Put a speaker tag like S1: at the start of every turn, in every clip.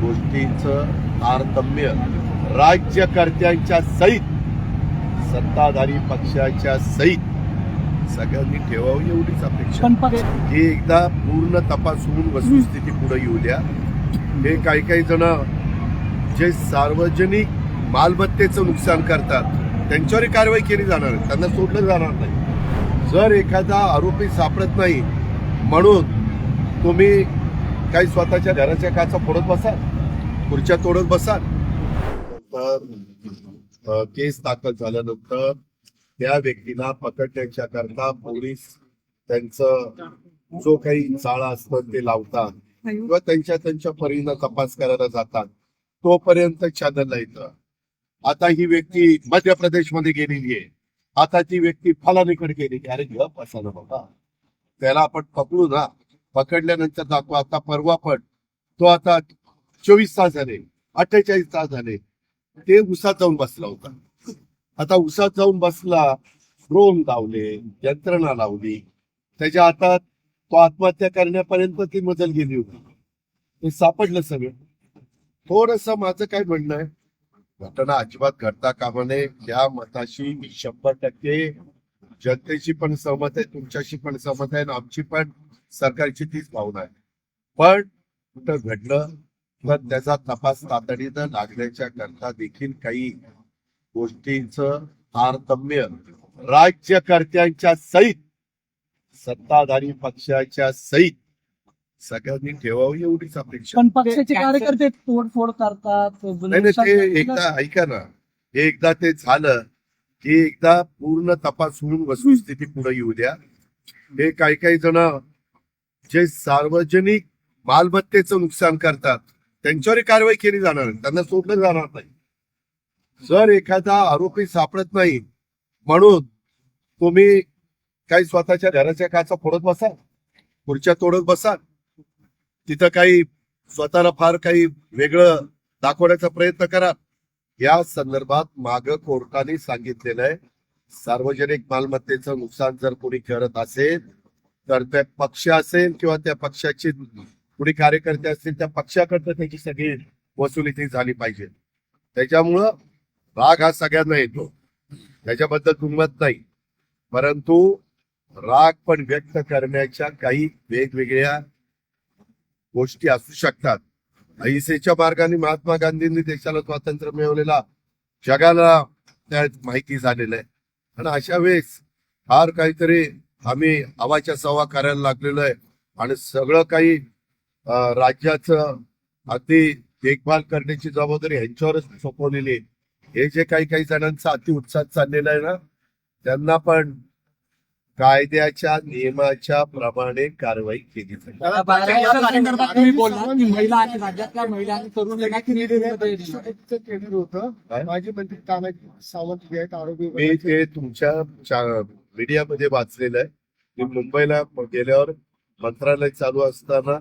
S1: गोष्टींचं तारतम्य राज्यकर्त्यांच्या सहित सत्ताधारी पक्षाच्या सहित सगळ्यांनी ठेवावी एवढीच अपेक्षा. ही एकदा पूर्ण तपासून वस्तुस्थिती पुढे येऊ द्या. हे काही काही जण जे सार्वजनिक मालमत्तेचं नुकसान करतात त्यांच्यावरही कारवाई केली जाणार आहे. त्यांना सोडलं जाणार नाही. जर एखादा आरोपी सापडत नाही म्हणून तुम्ही काही स्वतःच्या घराच्या काचा फोडत बसाल खुर्च्या तोडत बसाल. तर केस दाखल झाल्यानंतर त्या व्यक्तीला पकडण्याच्या करता पोलीस त्यांचं जो काही चाळा असतं ते लावतात किंवा त्यांच्या त्यांच्या परीनं तपास करायला जातात. तोपर्यंत चॅनलला येतं. आता ही व्यक्ती मध्य प्रदेशमध्ये गेलेली आहे. आता ती व्यक्ती फलानीकडे गेलेली अरे गप असा ना बाबा. त्याला आपण पकडू ना. पकडल्यानंतर दाखवू. आता परवा पण. तो आता चोवीस तास झाले. अठ्ठेचाळीस तास झाले. ते उसात जाऊन बसला होता. आता उसात जाऊन बसला ड्रोन लावले यंत्रणा लावली. त्याच्या हातात तो आत्महत्या करण्यापर्यंत ती मजल गेली होती. ते सापडलं सगळं. थोडस माझं काय म्हणणं आहे? घटना अजिबात घडता कामा नये. या मताशी मी शंभर टक्के जनतेची पण सहमत आहे तुमच्याशी पण सहमत आहे आणि आमची पण. सरकारची तीच भावना आहे. पण कुठं घडलं तर त्याचा तपास तातडीनं लागण्याच्या करता देखील काही गोष्टींचं तारतम्य राज्यकर्त्यांच्या सहित सत्ताधारी पक्षाच्या सहित सगळ्यांनी ठेवावी एवढीच अपेक्षा.
S2: पण पक्षाचे कार्यकर्ते तोडफोड करतात
S1: नाही नाही ते एकदा ऐका ना. हे एकदा ते झालं की एकदा पूर्ण तपासून वस्तुस्थिती पुढे येऊ द्या. हे काही काही जण जे सार्वजनिक मालमत्तेचं नुकसान करतात त्यांच्यावर कारवाई केली जाणार त्यांना सोडलं जाणार नाही. जर एखादा आरोपी सापडत नाही म्हणून तुम्ही काही स्वतःच्या घराच्या काचा फोडत बसाल खुर्च्या तोडत बसाल तिथं काही स्वतःला फार काही वेगळं दाखवण्याचा प्रयत्न करा या संदर्भात माग कोर्टाने सांगितलेलं आहे सार्वजनिक मालमत्तेचं नुकसान जर कोणी करत असेल तर त्या पक्ष असेल किंवा त्या पक्षाचे कोणी कार्यकर्ते असतील त्या पक्षाकडनं त्याची सगळी वसुली ती झाली पाहिजे. त्याच्यामुळं राग हा सगळ्यांना येतो. त्याच्याबद्दल दुमत नाही. परंतु राग पण व्यक्त करण्याच्या काही वेगवेगळ्या गोष्टी असू शकतात. अहिंसेच्या मार्गाने महात्मा गांधींनी देशाला स्वातंत्र्य मिळवलेला जगाला त्यात माहिती झालेलं आहे. आणि अशा वेळेस फार काहीतरी आम्ही हवाच्या सवा करायला लागलेलो आहे. आणि सगळं काही राज्याचं अगदी देखभाल करण्याची जबाबदारी ह्यांच्यावरच सोपवलेली आहे. हे जे काही काही जणांचा अति उत्साह चाललेला आहे ना त्यांना पण कायद्याच्या नियमाच्या प्रमाणे कारवाई केली जाईल. मी ते तुमच्या मीडियामध्ये वाचलेलं आहे. मी मुंबईला गेल्यावर मंत्रालय चालू असताना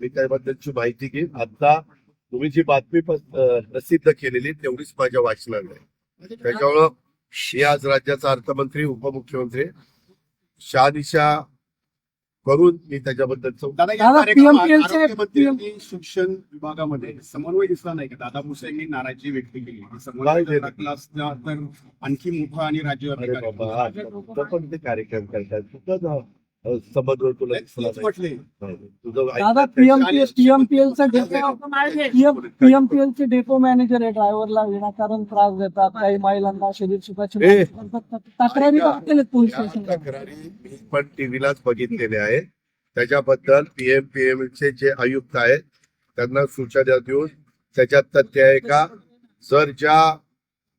S1: मी त्याबद्दलची माहिती घेईन. आता तुम्ही जी बातमी प्रसिद्ध केलेली तेवढीच माझ्या वाचनात आहे. त्याच्यामुळं मी आज राज्याचा अर्थमंत्री उपमुख्यमंत्री शहानिशा करून मी त्याच्याबद्दल
S3: दादा शिक्षण विभागामध्ये समन्वय दिसला नाही का? दादा भुसे यांनी नाराजी व्यक्त केली. समन्वय तर आणखी मोठा आणि
S1: तुझं पण ते कार्यक्रम करतात. समजलं तुला ऐकतात
S2: पीएमपीएल पीएमपीएलचा डेपो पीएमपीएल चे डेपो मॅनेजर आहे ड्रायव्हरला विनाकारण त्रास देतात काही महिलांना शरीर सुखाची. तक्रारी पोलीस
S1: तक्रारी मी पण टीव्हीलाच बघितलेले आहे त्याच्याबद्दल पीएम पीएम चे जे आयुक्त आहेत त्यांना सूचना देऊन त्याच्यात तथ्य आहे का? जर ज्या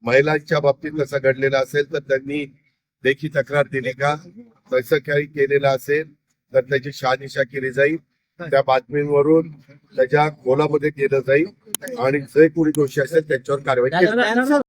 S1: महिलांच्या बाबतीत तसं घडलेलं असेल तर त्यांनी लेखी तक्रार दिली का? तसं काही केलेलं असेल तर त्याची शहानिशा केली जाईल. त्या बातमींवरून त्याच्या खोलामध्ये केलं जाईल. आणि जे कोणी दोषी असेल त्याच्यावर कारवाई केली जाईल.